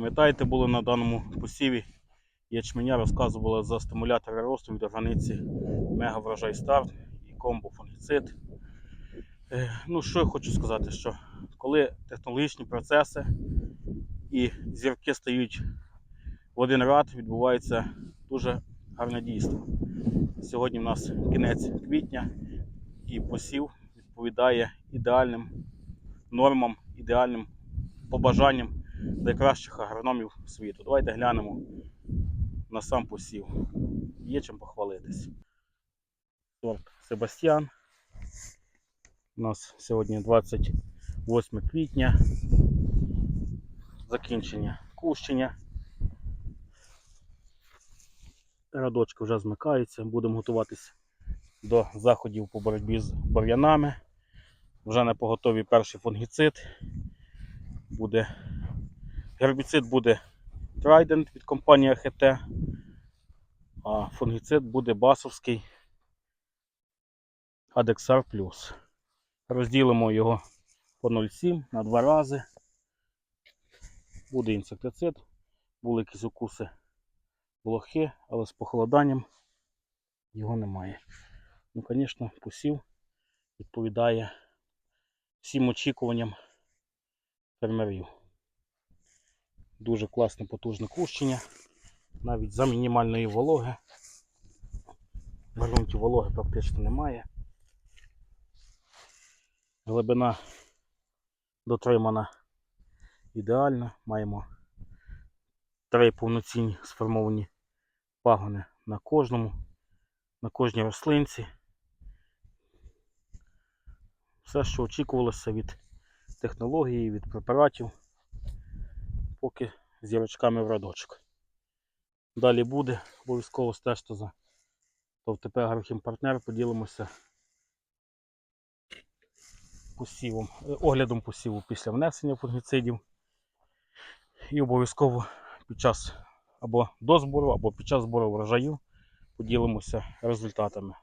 Пам'ятаєте, були на даному посіві ячменя, розказували за стимулятори росту від органиці Мега Врожай Старт і комбо фунгіцид. Е, Ну, що я хочу сказати, що коли технологічні процеси і зірки стають в один ряд, відбувається дуже гарне дійство. Сьогодні в нас кінець квітня і посів відповідає ідеальним нормам, ідеальним побажанням найкращих агрономів світу. Давайте глянемо на сам посів. Є чим похвалитись. Сорт Себастьян. У нас сьогодні 28 квітня. Закінчення кущення. Радочки вже змикаються. Будемо готуватися до заходів по боротьбі з бур'янами. Вже на поготові перший фунгіцид. Буде гербіцид буде Trident від компанії АХТ, а фунгіцид буде басовський Adexar Plus. Розділимо його по 0,7 на два рази. Буде інсектицид, були якісь укуси блохи, але з похолоданням його немає. Ну, звісно, посів відповідає всім очікуванням фермерів. Дуже класне потужне кущення, навіть за мінімальної вологи. Ґрунті вологи практично немає. Глибина дотримана ідеально. Маємо три повноцінні сформовані пагони на кожному, на кожній рослинці. Все, що очікувалося від технології, від препаратів, поки зірочками в радочок. Далі буде, обов'язково стежте за ТОВТП Агрохімпартнер, поділимося посівом, е, оглядом посіву після внесення фунгіцидів. І обов'язково під час або до збору, або під час збору врожаю поділимося результатами.